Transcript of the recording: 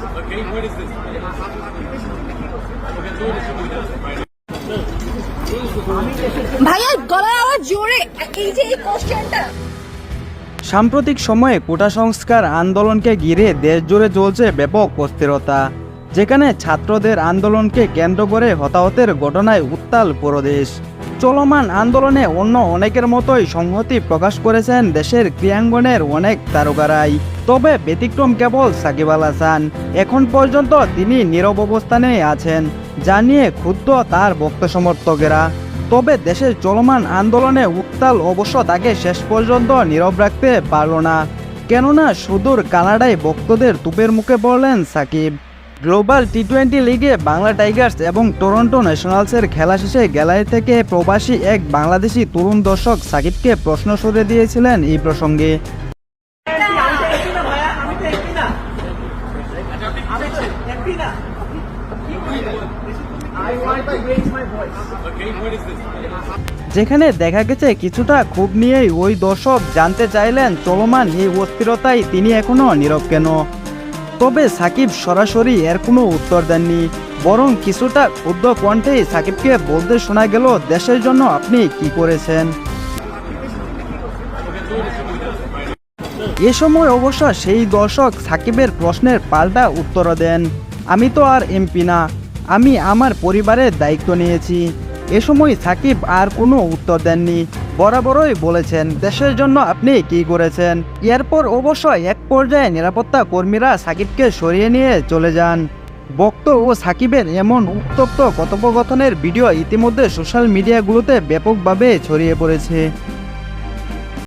Okay, what is this? Okay, so what is it? Right. ভাইয়া গলার আওয়াজ জোরে এই যে এই কোশ্চেনটা সাম্প্রতিক সময়ে কোটা সংস্কার আন্দোলনকে ঘিরে দেশ জুড়ে চলছে ব্যাপক অস্থিরতা যেখানে ছাত্রদের আন্দোলনকে কেন্দ্র করে হতাহতের ঘটনায় উত্তাল পুরো দেশ চলমান আন্দোলনে অন্য অনেকের মতোই সংহতি প্রকাশ করেছেন দেশের ক্রীড়াঙ্গনের অনেক তারকারাই। তবে ব্যতিক্রম কেবল সাকিব আল হাসান। এখন পর্যন্ত তিনি নীরব অবস্থানে আছেন, যা নিয়ে ক্ষুব্ধ তার ভক্ত সমর্থকেরা। তবে দেশের চলমান আন্দোলনে উত্তাল অবশ্য তাকে শেষ পর্যন্ত নীরব রাখতে পারল না। কেননা সুদূর কানাডায় ভক্তদের তুপের মুখে পড়লেন সাকিব। গ্লোবাল টি টোয়েন্টি লিগে বাংলা টাইগার্স এবং টরন্টো ন্যাশনালসের খেলা শেষে গ্যালারি থেকে প্রবাসী এক বাংলাদেশি তরুণ দর্শক সাকিবকে প্রশ্ন সরে দিয়েছিলেন এই প্রসঙ্গে? যেখানে দেখা গেছে, কিছুটা ক্ষোভ নিয়েই ওই দর্শক জানতে চাইলেন চলমান এই অস্থিরতায় তিনি এখনও নীরব কেন তবে সাকিব সরাসরি এর কোনো উত্তর দেননি। বরং কিছুটা ক্ষুদ্র কণ্ঠেই সাকিবকে বলতে শোনা গেল, দেশের জন্য আপনি কি করেছেন? এ সময় অবশ্য সেই দর্শক সাকিবের প্রশ্নের পাল্টা উত্তর দেন। আমি তো আর এমপি না, আমি আমার পরিবারের দায়িত্ব নিয়েছি। এ সময় সাকিব আর কোনো উত্তর দেননি। বরাবরই বলেছেন, দেশের জন্য আপনি কি করেছেন? এরপর অবশ্যই এক পর্যায়ে নিরাপত্তা কর্মীরা সাকিবকে সরিয়ে নিয়ে চলে যান। বক্ত ও সাকিবের এমন উত্তপ্ত কথোপকথনের ভিডিও ইতিমধ্যে সোশ্যাল মিডিয়াগুলোতে ব্যাপকভাবে ছড়িয়ে পড়েছে।